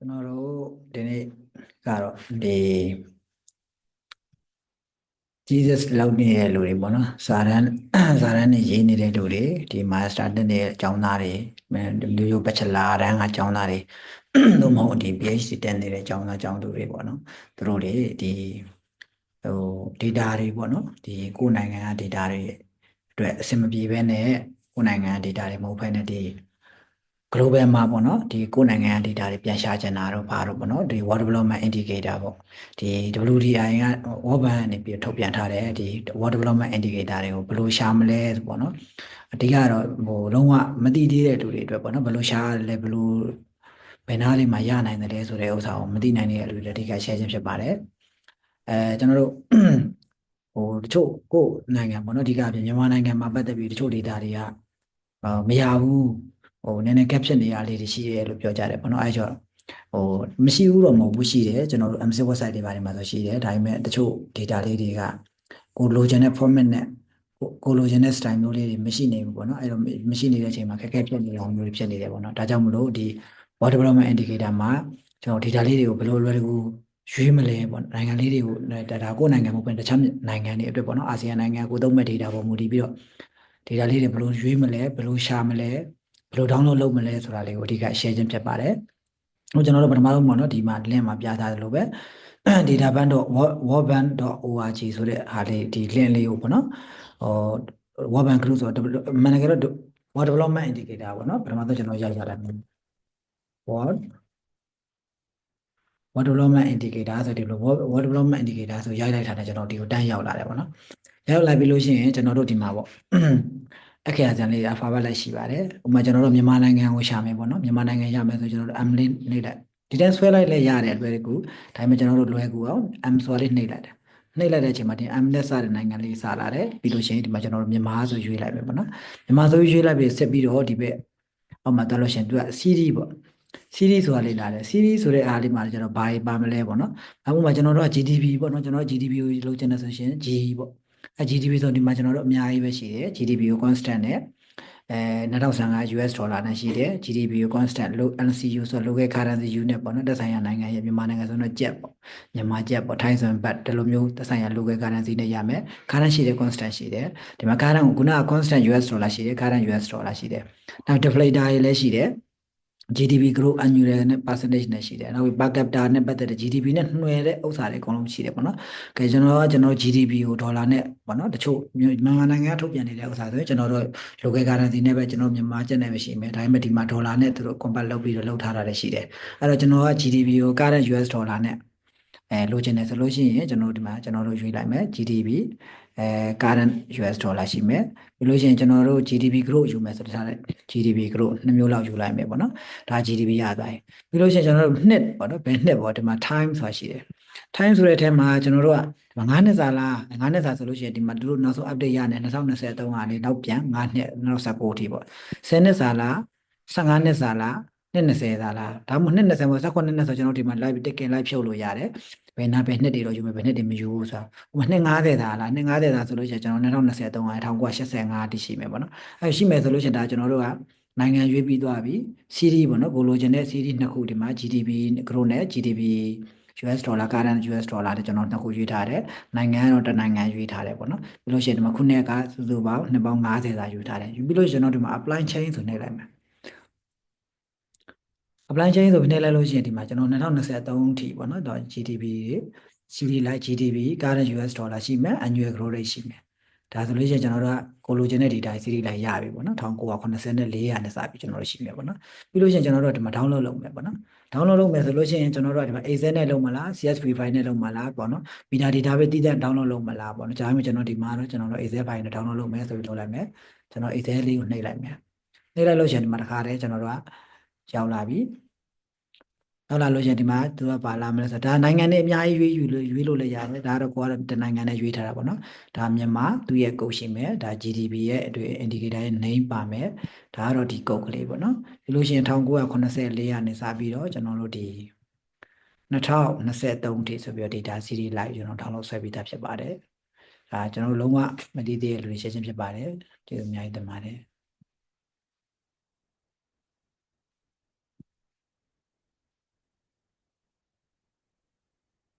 ကျွန်တော်တို့ဒီနေ့ကတော့ဒီ Jesus လောက်နေတဲ့လူတွေပေါ့နော်စာရန်စာရန်နေရေးနေတဲ့လူတွေဒီ master တက်တဲ့အကြောင်းသားတွေလူရိုး bachelor ရန်ကအကြောင်းသားတွေသို့မဟုတ်ဒီ PhD တက်နေတဲ့အကြောင်းသားအကြောင်းသူတွေပေါ့နော်သူတို့တွေဒီဟို data တွေပေါ့နော်ဒီကိုယ်နိုင်ငံက data တွေအတွက်အဆင်မပြေဘဲနဲ့ကိုယ်နိုင်ငံက data တွေမဟုတ်ဘဲနဲ့ဒီ global မှာပေါ့နော်ဒီကိုယ်နိုင်ငံက data တွေပြန်ရှာချင်တာတော့ဘာတော့ပေါ့နော်ဒီ World Development Indicator ပေါ့ဒီ WDI က World Bank ကနေပြီးထုတ်ပြန်ထားတဲ့ဒီ World Development Indicator တွေကိုဘယ်လိုရှာမလဲပေါ့နော်အဓိကတော့ဟိုလုံးဝမသိသေးတဲ့လူတွေအတွက်ပေါ့နော်ဘယ်လိုရှာလဲဘယ်လိုဘယ်နားလေးမှာရနိုင်တယ်ဆိုတဲ့ဥစ္စာကိုမသိနိုင်တဲ့လူတွေအဓိက share ခြင်းဖြစ်ပါတယ်အဲကျွန်တော်တို့ဟိုတချို့ကိုယ်နိုင်ငံပေါ့နော်အဓိကပြင်မြန်မာနိုင်ငံမှာပတ်သက်ပြီးတချို့ data တွေကအာမရဘူး ဟိုနည်းနည်း gap ဖြစ်နေရလေးတွေရှိတယ်လို့ပြောကြတယ်ပေါ့နော်အဲကြောင့်ဟိုမရှိဘူးတော့မဟုတ်ဘူးရှိတယ်ကျွန်တော်တို့ MC website တွေပါတယ်မှာဆိုရှိတယ်ဒါပေမဲ့တချို့ data လေးတွေကကိုလိုချင်တဲ့ format နဲ့ကိုကိုလိုချင်တဲ့ style မျိုးလေးတွေမရှိနေဘူးပေါ့နော်အဲတော့မရှိနေတဲ့အချိန်မှာခက်ခဲဖြစ်နေတဲ့မျိုးတွေဖြစ်နေတယ်ပေါ့နော်ဒါကြောင့်မလို့ဒီ water development indicator မှာကျွန်တော် data လေးတွေကိုဘယ်လိုလွယ်တကူရွေးမလဲပေါ့နိုင်ငံလေးတွေကိုဒါဒါကိုနိုင်ငံမဟုတ်ဘဲတခြားနိုင်ငံတွေအတွက်ပေါ့နော်အာဆီယံနိုင်ငံကိုသုံးမဲ့ data ပေါ်မူတည်ပြီးတော့ data လေးတွေဘယ်လိုရွေးမလဲဘယ်လိုရှာမလဲ ဘယ်လို download လုပ်မလဲဆိုတာလေးကိုအဓိက share ခြင်းဖြစ်ပါတယ်။ဟိုကျွန်တော်တို့ပထမဆုံးပေါ့နော်ဒီမှာ link မှာပြထားတယ်လို့ပဲ databank.worldbank.org ဆိုတဲ့ဟာလေးဒီ link လေးကိုပေါ့နော်ဟို World Bank Group ဆိုတော့မန်နိုင်ငံတော့ World Development Indicator ပေါ့နော်ပထမဆုံးကျွန်တော်ရိုက်ရတာ World World Development Indicator ဆိုဒီလို World Development Indicator ဆိုရိုက်လိုက်တာနဲ့ကျွန်တော်ဒီကိုတန်းရောက်လာတယ်ပေါ့နော်ရောက်လာပြီလို့ရှိရင်ကျွန်တော်တို့ဒီမှာပေါ့ အခရာဇန်လေး alphabet လိုက်ရှိပါတယ်ဥပမာကျွန်တော်တို့မြန်မာနိုင်ငံကိုရှာမယ်ပေါ့နော်မြန်မာနိုင်ငံရမယ်ဆိုကျွန်တော်တို့ M လေးနှိပ်လိုက်ဒီတန်းဆွဲလိုက်လဲရတယ်လွယ်ကူဒါပေမဲ့ကျွန်တော်တို့လွယ်ကူအောင် M ဆွဲလေးနှိပ်လိုက်တယ်နှိပ်လိုက်တဲ့အချိန်မှာဒီ M နဲ့စတဲ့နိုင်ငံလေးစလာတယ်ပြီးလို့ရှိရင်ဒီမှာကျွန်တော်တို့မြန်မာဆိုရွေးလိုက်မယ်ပေါ့နော်မြန်မာဆိုရွေးလိုက်ပြီးဆက်ပြီးတော့ဒီဘက်အောက်မှာတက်လို့ရှိရင်သူက CD ပေါ့ CD ဆိုတာလေးလာတယ် CD ဆိုတဲ့အားလေးမှာကျွန်တော်ဘာပါမလဲပေါ့နော်အခုမှကျွန်တော်တို့က GDP ပေါ့နော်ကျွန်တော် GDP ကိုလုပ်ချင်တယ်ဆိုရှင် G ပေါ့ အဲ GDP ဆိုဒီမှာကျွန်တော်တို့အများကြီးပဲရှိတယ် GDP ကို constant နဲ့အဲ2015 US ဒေါ်လာနဲ့ရှိတယ် GDP ကို constant LCU ဆို local currency unit ပေါ့နော်တက်ဆိုင်ရာနိုင်ငံရဲ့မြန်မာနိုင်ငံဆိုတော့ကျပ်ပေါ့မြန်မာကျပ်ပေါ့ထိုင်းဆိုရင်ဘတ်ဒီလိုမျိုးတက်ဆိုင်ရာ local currency နဲ့ရမယ် current ရှိတယ် constant ရှိတယ်ဒီမှာ current ကိုခုနက constant US ဒေါ်လာရှိတယ် current US ဒေါ်လာရှိတယ်နောက် deflator တွေလည်းရှိတယ် GDP growth annual နဲ့ percentage နဲ့ရှိတယ်။နောက်ပြီး per capita နဲ့ပတ်သက်တဲ့ GDP နဲ့နှွယ်တဲ့ဥစ္စာတွေအကုန်လုံးရှိတယ်ပေါ့နော်။ကဲကျွန်တော်ကကျွန်တော် GDP ကိုဒေါ်လာနဲ့ပေါ့နော်တချို့မြန်မာနိုင်ငံထုတ်ပြန်နေတဲ့ဥစ္စာဆိုရင်ကျွန်တော်တို့ local currency နဲ့ပဲကျွန်တော်မြန်မာကျပ်နဲ့ပဲရှိမယ်။ဒါပေမဲ့ဒီမှာဒေါ်လာနဲ့သူတို့ convert လုပ်ပြီးတော့လုပ်ထားတာလည်းရှိတယ်။အဲ့တော့ကျွန်တော်က GDP ကို current US ဒေါ်လာနဲ့အဲလိုချင်တယ်ဆိုလို့ရှိရင်ကျွန်တော်ဒီမှာကျွန်တော်တို့ရွေးလိုက်မယ် GDP အဲ current US ဒေါ်လာရှိမယ်ပြီးလို့ရှိရင်ကျွန်တော်တို့ GDP growth ယူမယ်ဆိုတော့ GDP growth နှစ်မျိုးလောက်ယူလိုက်မယ်ပေါ့နော်ဒါ GDP ရသွားပြီပြီးလို့ရှိရင်ကျွန်တော်တို့နှစ်ပေါ့နော်ဘယ်နှစ်ပေါ့ဒီမှာ time ဆိုတာရှိတယ် time ဆိုတဲ့အထက်မှာကျွန်တော်တို့ကဒီမှာ9နှစ်စာလား9နှစ်စာဆိုလို့ရှိရင်ဒီမှာတို့နောက်ဆုံး update ရနေ2023ဟာလေနောက်ပြန်9နှစ်နောက်19ထိပေါ့10နှစ်စာလား15နှစ်စာလားနှစ်20သာလားဒါမှမဟုတ်နှစ်20ပေါ့18နှစ်ဆိုကျွန်တော်ဒီမှာ live တက်ကင် live ဖြုတ်လို့ရတယ် ဘယ်နာဘယ်နှစ်တွေတော့ယူမယ်ဘယ်နှစ်တွေမယူဘူးဆိုတာဥပမာနှစ်90သာလားနှစ်90သာဆိုလို့ရှိရင်ကျွန်တော်2023က1985တိရှိမယ်ပေါ့နော်အဲရှိမယ်ဆိုလို့ရှိရင်ဒါကျွန်တော်တို့ကနိုင်ငံရွေးပြီးသွားပြီ CD ပေါ့နော်ကိုလိုချင်တဲ့ CD နှစ်ခုဒီမှာ GDP growth နဲ့ GDP US dollar current US dollar တဲ့ကျွန်တော်နှစ်ခုရွေးထားတယ်နိုင်ငံတော့တစ်နိုင်ငံရွေးထားတယ်ပေါ့နော်ပြီးလို့ရှိရင်ဒီမှာခုနှစ်ကစုစုပေါင်းနှစ်ပေါင်း90သာရွေးထားတယ်ယူပြီးလို့ရှိရင်ကျွန်တော်ဒီမှာ apply chain ဆိုနေလိုက်မယ် apply chain ဆိုပြီးနေလိုက်လို့ရှိရင်ဒီမှာကျွန်တော်2023ထိပေါ့နော်တော့ GDP တွေ CD လိုက် GDP current US dollar ရှိမယ် annual growth rate ရှိမယ်ဒါဆိုလို့ရှိရင်ကျွန်တော်တို့ကကိုလိုချင်တဲ့ data CD လိုက်ရပြီပေါ့နော်1984ရာနဲ့စပြီးကျွန်တော်တို့ရှိမယ်ပေါ့နော်ပြီးလို့ရှိရင်ကျွန်တော်တို့ကဒီမှာ download လုပ်မယ်ပေါ့နော် download လုပ်မယ်ဆိုလို့ရှိရင်ကျွန်တော်တို့ကဒီမှာ AZ နဲ့လုပ်မလား CSV file နဲ့လုပ်မလားပေါ့နော် beta data ပဲတည်တဲ့ download လုပ်မလားပေါ့နော်ဒါပေမဲ့ကျွန်တော်ဒီမှာတော့ကျွန်တော်တို့ AZ file နဲ့ download လုပ်မယ်ဆိုပြီးလုပ်လိုက်မယ်ကျွန်တော် AZ လေးကိုနှိပ်လိုက်မယ်နှိပ်လိုက်လို့ရှိရင်ဒီမှာတစ်ခါတည်းကျွန်တော်တို့ကရောက်လာပြီ နောက်လာလို့ရှိရင်ဒီမှာသူကပါလာမလဲဆိုတော့ဒါနိုင်ငံနဲ့အများကြီးရွေးယူလို့ရွေးလို့လည်းရတယ်ဒါတော့ကိုကတော့တနိုင်ငံနဲ့ရွေးထားတာပေါ့နော်ဒါမြန်မာသူ့ရဲ့ကုတ်ရှိမယ်ဒါ GDP ရဲ့အတွေ့ indicator ရဲ့ name ပါမယ်ဒါကတော့ဒီကုတ်ကလေးပေါ့နော်ပြီးလို့ရှိရင်1984ကနေစပြီးတော့ကျွန်တော်တို့ဒီ2023ထိဆိုပြီးတော့ data series live ကျွန်တော် download ဆွဲပြီးသားဖြစ်ပါတယ်ဒါကျွန်တော်တို့လုံးဝမတည်သေးတဲ့လူတွေရှင်းရှင်းဖြစ်ပါတယ်ကျေးဇူးအများကြီးတင်ပါတယ်